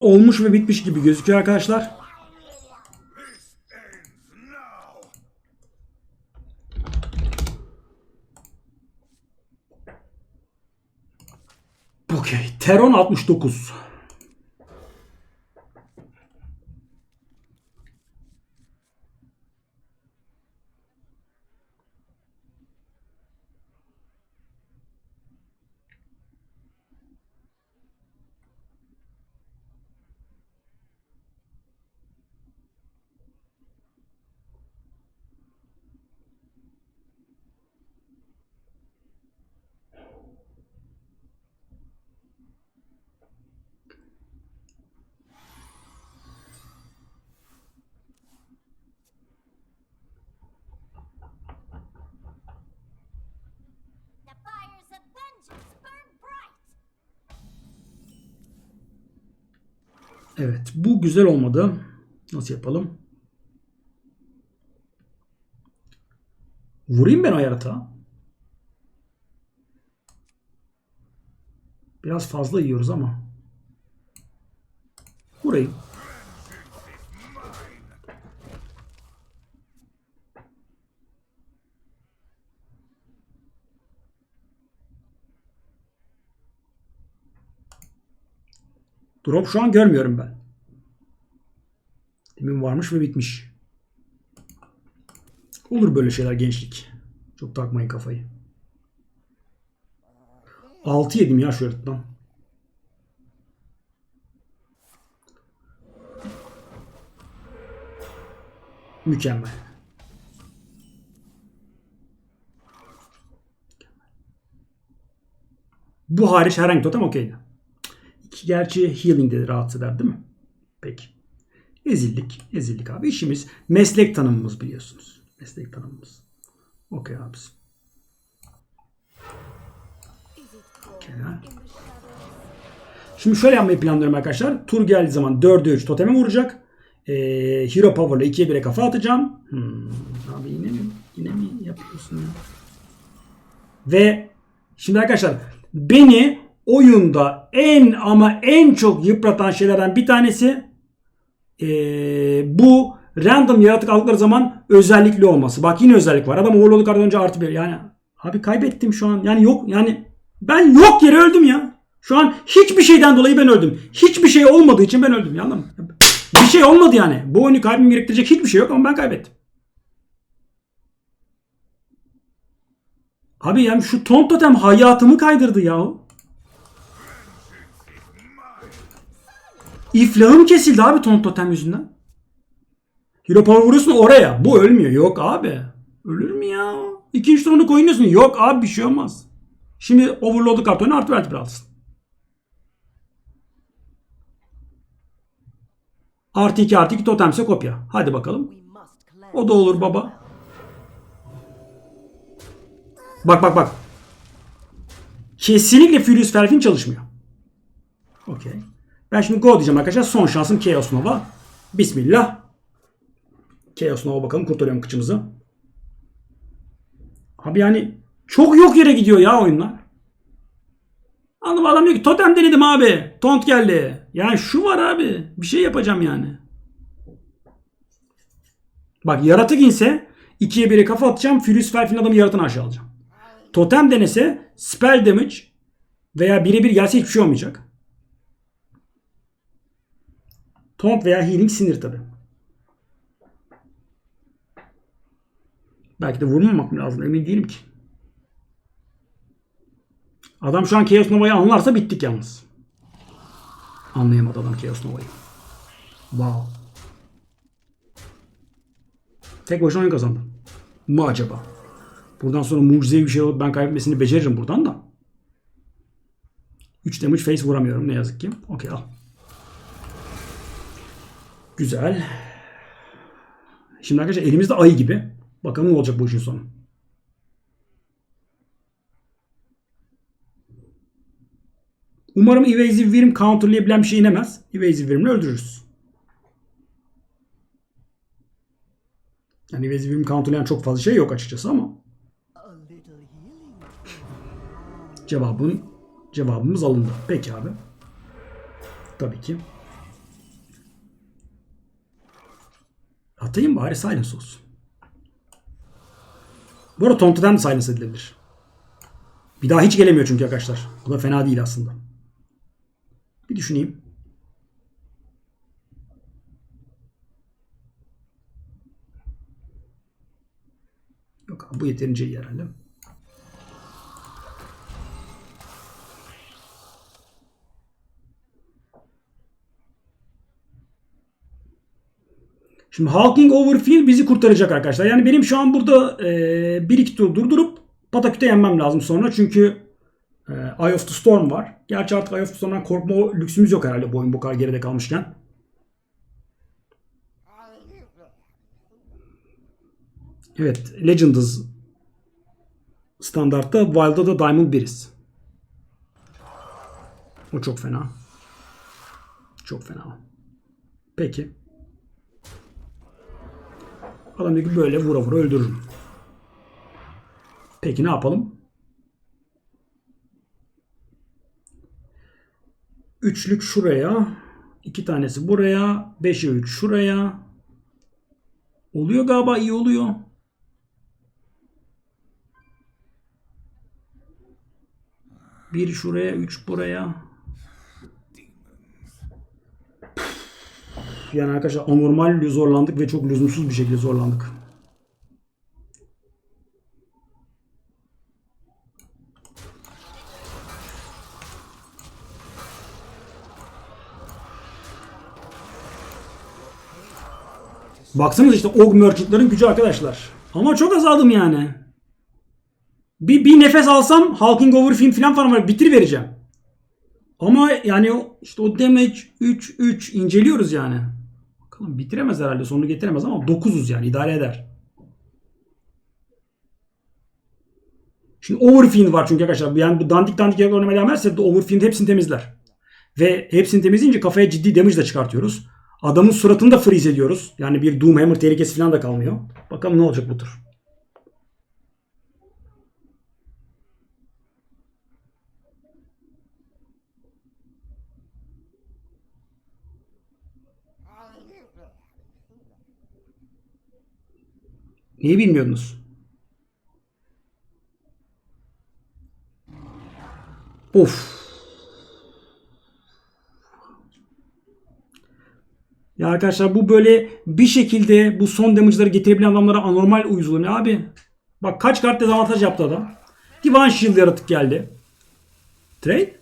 olmuş ve bitmiş gibi gözüküyor arkadaşlar. Okey. Teron 69. Evet. Bu güzel olmadı. Nasıl yapalım? Vurayım ben yaratığa. Biraz fazla yiyoruz ama. Vurayım. Drop şu an görmüyorum ben. Demin varmış ve bitmiş. Olur böyle şeyler gençlik. Çok takmayın kafayı. 6 yedim ya şu yaratıktan. Mükemmel. Bu hariç herhangi totem okeydi. Gerçi healing de rahatsız eder değil mi? Peki. Ezildik. Ezildik abi. İşimiz meslek tanımımız biliyorsunuz. Meslek tanımımız. Okey abisi. Okey. Şimdi şöyle yapmayı planlıyorum arkadaşlar. Tur geldiği zaman 4'e 3 toteme vuracak. Ee, Hero Power'la 2'ye 1'e kafa atacağım. Hmm, abi yine mi? Yine mi yapıyorsun ya? Ve şimdi arkadaşlar beni oyunda en ama en çok yıpratan şeylerden bir tanesi ee, bu random yaratık aldıkları zaman özellikli olması. Bak yine özellik var. Adam overload kartı önce artı bir. Yani abi kaybettim şu an. Yani yok yani ben yok yere öldüm ya. Şu an hiçbir şeyden dolayı ben öldüm. Hiçbir şey olmadığı için ben öldüm. Ya anladın mı? Bir şey olmadı yani. Bu oyunu kaybım gerektirecek hiçbir şey yok ama ben kaybettim. Abi yani şu ton totem hayatımı kaydırdı ya. İflahım kesildi abi ton totem yüzünden. Hero Power vuruyorsun oraya. Bu ölmüyor. Yok abi. Ölür mü ya? İkinci turunu koyuyorsun. Yok abi bir şey olmaz. Şimdi Overload'u kartonu artı vertebra alsın. Artı 2 artı 2 totemse kopya. Hadi bakalım. O da olur baba. Bak bak bak. Kesinlikle Furious Felfin çalışmıyor. Okey. Ben şimdi go diyeceğim arkadaşlar. Son şansım Chaos Nova. Bismillah. Chaos Nova bakalım kurtarıyorum kıçımızı. Abi yani çok yok yere gidiyor ya oyunlar. Anladım adam diyor ki totem denedim abi. Tont geldi. Yani şu var abi. Bir şey yapacağım yani. Bak yaratık inse 2'ye 1'e kafa atacağım. Furious Felfin adamı yaratığını aşağı alacağım. Totem denese spell damage veya birebir gelse hiçbir şey olmayacak. Taunt veya healing sinir tabi. Belki de vurmamak mı lazım emin değilim ki. Adam şu an Chaos Nova'yı anlarsa bittik yalnız. Anlayamadı adam Chaos Nova'yı. Wow. Tek başına oyun kazandı. Mı acaba? Buradan sonra mucizevi bir şey olup ben kaybetmesini beceririm buradan da. 3 damage face vuramıyorum ne yazık ki. Okey al. Güzel. Şimdi arkadaşlar elimizde ayı gibi. Bakalım ne olacak bu işin sonu. Umarım evasive Worm counterlayabilen bir şey inemez. Evasive Worm'le öldürürüz. Yani evasive Worm counterlayan çok fazla şey yok açıkçası ama. Cevabın cevabımız alındı. Peki abi. Tabii ki. Atayım bari silence olsun. Bu arada Tonto'dan da silence edilebilir. Bir daha hiç gelemiyor çünkü arkadaşlar. Bu da fena değil aslında. Bir düşüneyim. Yok bu yeterince iyi herhalde. Şimdi Hulking Overfield bizi kurtaracak arkadaşlar. Yani benim şu an burada e, bir iki tur durdurup Pataküt'e yenmem lazım sonra. Çünkü e, Eye of the Storm var. Gerçi artık Eye of the Storm'dan korkma lüksümüz yok herhalde bu bu kadar geride kalmışken. Evet. Legendız standartta. Wild'da da Diamond 1'iz. O çok fena. Çok fena. Peki. Adam diyor ki böyle vura vura öldürürüm. Peki ne yapalım? Üçlük şuraya. iki tanesi buraya. Beşe üç şuraya. Oluyor galiba iyi oluyor. Bir şuraya, üç buraya. Yani arkadaşlar anormal zorlandık ve çok lüzumsuz bir şekilde zorlandık. Baksanıza işte Og Merchant'ların gücü arkadaşlar. Ama çok azaldım yani. Bir, bir nefes alsam Hulking Overfield falan falan var bitir vereceğim. Ama yani işte o damage 3 3 inceliyoruz yani. Bakalım bitiremez herhalde sonunu getiremez ama 9'uz yani idare eder. Şimdi Overfiend var çünkü arkadaşlar. Yani bu dandik dandik yer oynamaya devam ederse de Overfiend hepsini temizler. Ve hepsini temizleyince kafaya ciddi damage de çıkartıyoruz. Adamın suratını da freeze ediyoruz. Yani bir Doomhammer tehlikesi falan da kalmıyor. Bakalım ne olacak bu tur. Neyi bilmiyordunuz? Of. Ya arkadaşlar bu böyle bir şekilde bu son damage'ları getirebilen adamlara anormal Ya abi. Bak kaç kart dezavantaj yaptı adam. Divine Shield yaratık geldi. Trade?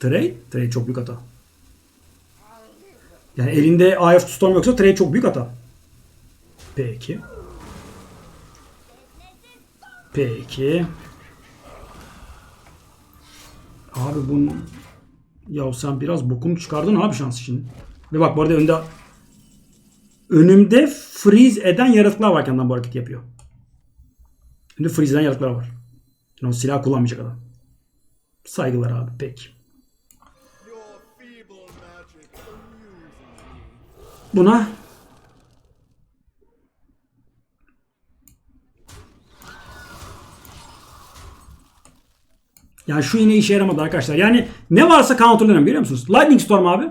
Trade? Trade çok büyük hata. Yani elinde Eye of Storm yoksa trade çok büyük hata. Peki. Peki. Abi bunun ya sen biraz bokunu çıkardın abi şans için. Ve bak bu arada önde önümde freeze eden yaratıklar var kendinden bu hareketi yapıyor. Önümde freeze eden yaratıklar var. Yani o silah kullanmayacak adam. Saygılar abi peki. Buna Yani şu yine işe yaramadı arkadaşlar. Yani ne varsa counterlıyorum görüyor musunuz? Lightning Storm abi.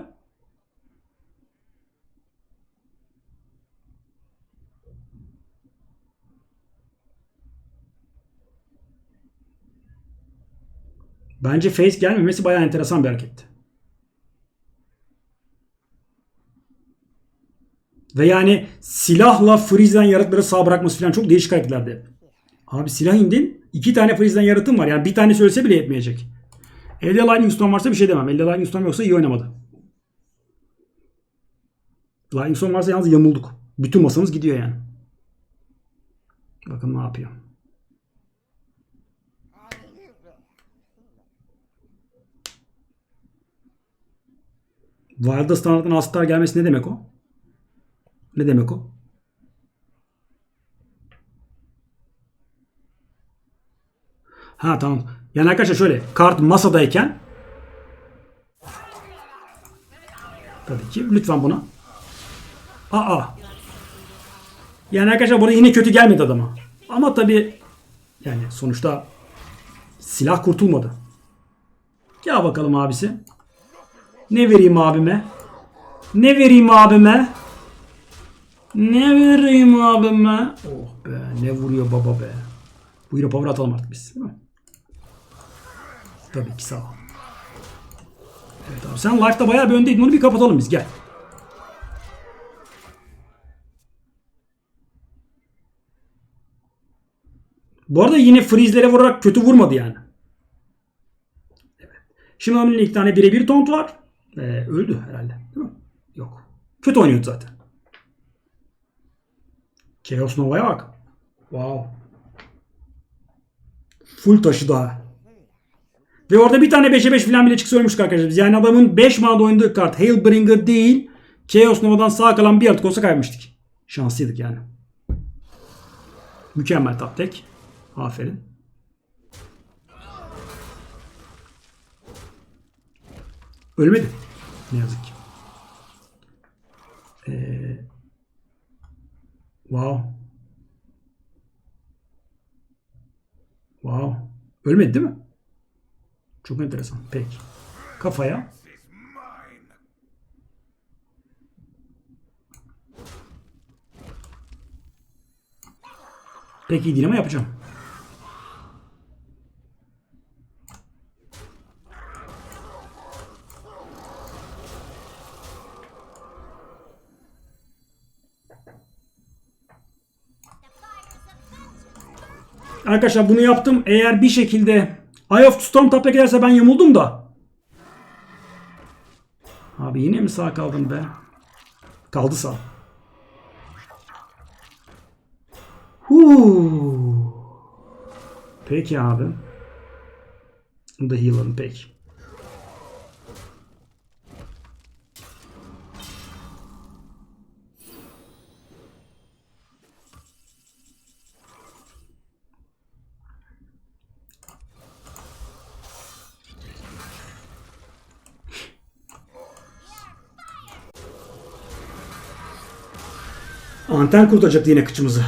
Bence face gelmemesi bayağı enteresan bir hareketti. Ve yani silahla freeze'den yaratıkları sağ bırakması falan çok değişik hareketlerdi. Abi silah indin. iki tane freeze'den yaratım var. Yani bir tanesi ölse bile yetmeyecek. Elde Lightning Storm varsa bir şey demem. Elde Lightning Storm yoksa iyi oynamadı. Lightning Storm varsa yalnız yamulduk. Bütün masamız gidiyor yani. Bakın ne yapıyor. Wild'da standarttan Astar gelmesi ne demek o? Ne demek o? Ha tamam. Yani arkadaşlar şöyle kart masadayken Tabii ki. Lütfen buna. Aa. Yani arkadaşlar burada yine kötü gelmedi adama. Ama tabii yani sonuçta silah kurtulmadı. Gel bakalım abisi. Ne vereyim abime? Ne vereyim abime? Ne vereyim abime? Oh be ne vuruyor baba be. Bu hero power atalım artık biz? Tabii ki sağ ol. Evet abi sen life'da bayağı bir öndeydin onu bir kapatalım biz gel. Bu arada yine freeze'lere vurarak kötü vurmadı yani. Evet. Şimdi onun ilk tane birebir taunt var. Ee, öldü herhalde. Değil mi? Yok. Kötü oynuyordu zaten. Chaos Nova'ya bak. Wow. Full taşı daha. Ve orada bir tane 5'e 5 falan bile çıksa ölmüştük arkadaşlar. biz. Yani adamın 5 manada oynadığı kart Hailbringer değil. Chaos Nova'dan sağ kalan bir artık olsa kaybetmiştik. Şanslıydık yani. Mükemmel top tek. Aferin. Ölmedi. Ne yazık ki. Ee, wow. Wow. Ölmedi değil mi? Çok enteresan. Peki. Kafaya. Peki değil ama yapacağım. Arkadaşlar bunu yaptım. Eğer bir şekilde Eye of Storm tapta giderse ben yamuldum da. Abi yine mi sağ kaldım be? Kaldı sağ. Huu. Peki abi. Bu da heal'ın peki. Anten kurtaracaktı yine kıçımızı.